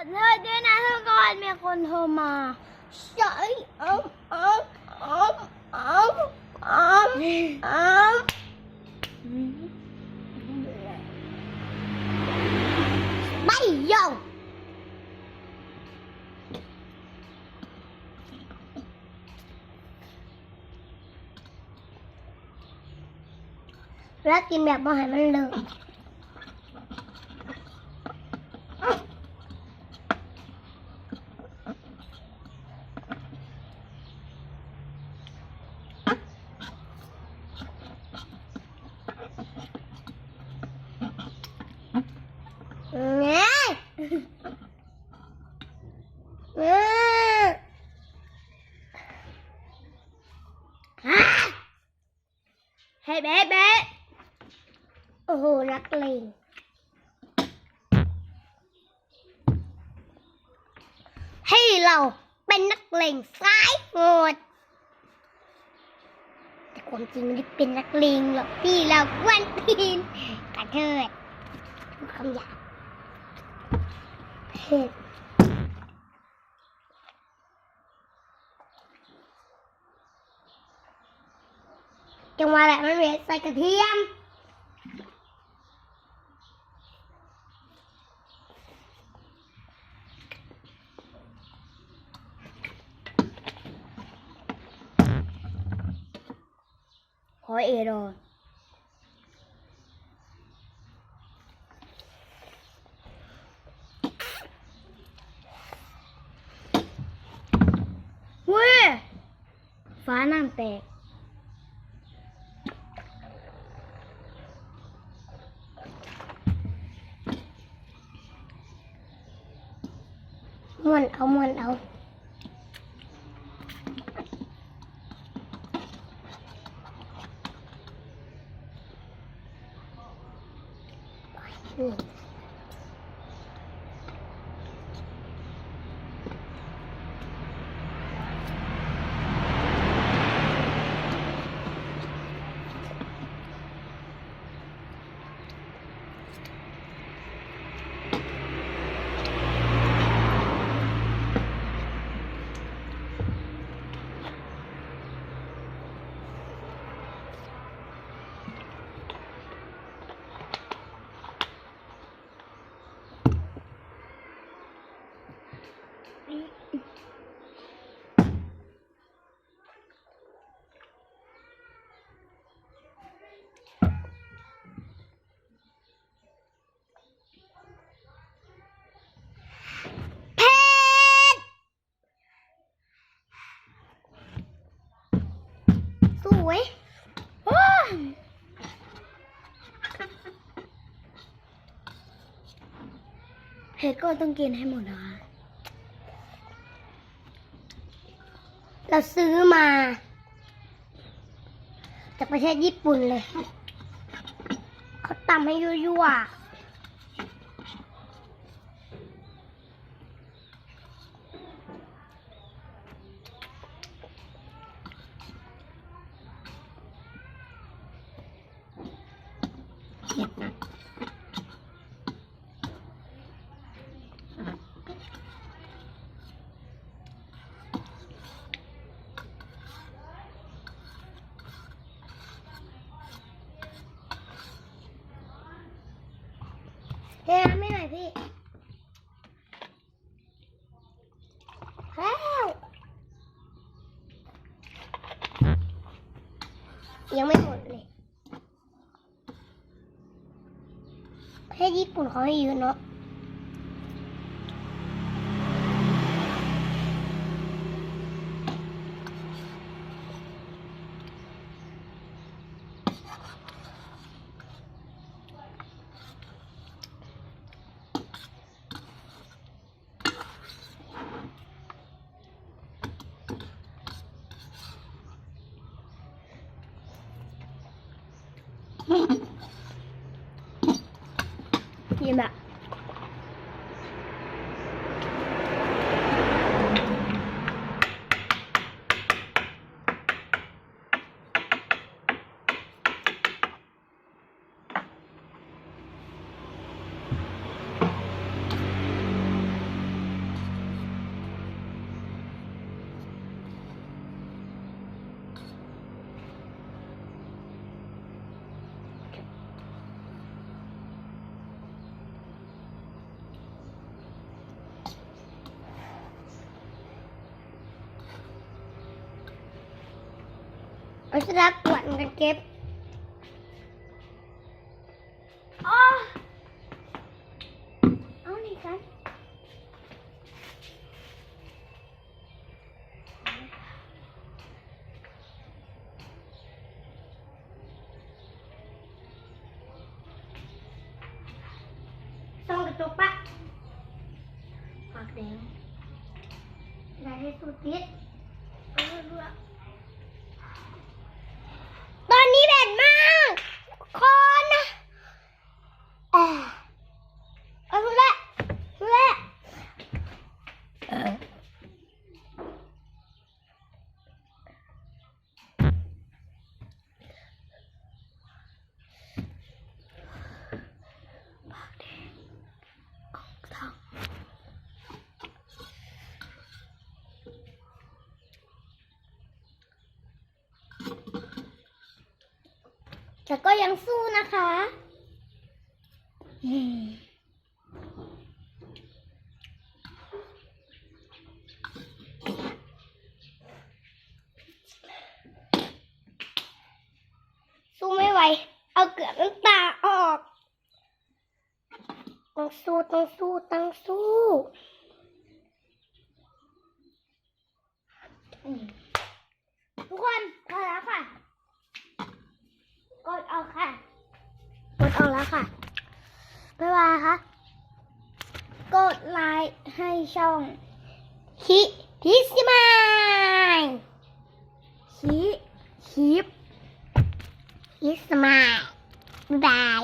อโทษด้วยนะทุกคนมีคนโทรมาใช่อ้อมอ้อมอ้อมอ้อมอ้อมอ้อมไม่ยอมแล้วกินแบบบ่ให้มันเลอะเนี่ย เฮ้เบ๊ะเบ๊ะโอ้โหนักเลงให้เราเป็นนักเลงสายโหดแต่ความจริงไม่ได้เป็นนักเลงหรอกพี่เรากวนตีนกระเทิดคำหยาบ ผ็ดจังหวะแบบมันเวทใส่กระเทียมขอเอรอเว้ย ฟ้าน้ำแตก มวนเอามวนเอา อืมเผ็ดสวยว้าว เผ็ดก็ต้องกินให้หมดนะคะ เราซื้อมา จากประเทศญี่ปุ่นเลย เขาตำให้ยั่วๆเฮ้ยไม่หน่อยพี่แล้ว ยังไม่หมดเลยประเทศญี่ปุ่นเขาให้เยอะเนาะ ยิน แบบเอาสลักกวนกันเก็บอ๋อเอานี่กัน ต้องกระจกปะปากแดงได้ให้สุดทิศเอาเรื่อยๆตอนนี้แบดมากคอนนะเอ่อเอาทุเละทุเละทอง แต่ก็ยังสู้นะคะสู้ไม่ไหว เอาเกลือน้ำตาออก ต้องสู้ ต้องสู้ ต้องสู้ทุกคนพอแล้วค่ะ กดออกค่ะ กดออกแล้วค่ะบ๊ายบายค่ะ กดไลค์ให้ช่องคิพิสมายคิคิปพิสมายบ๊ายบาย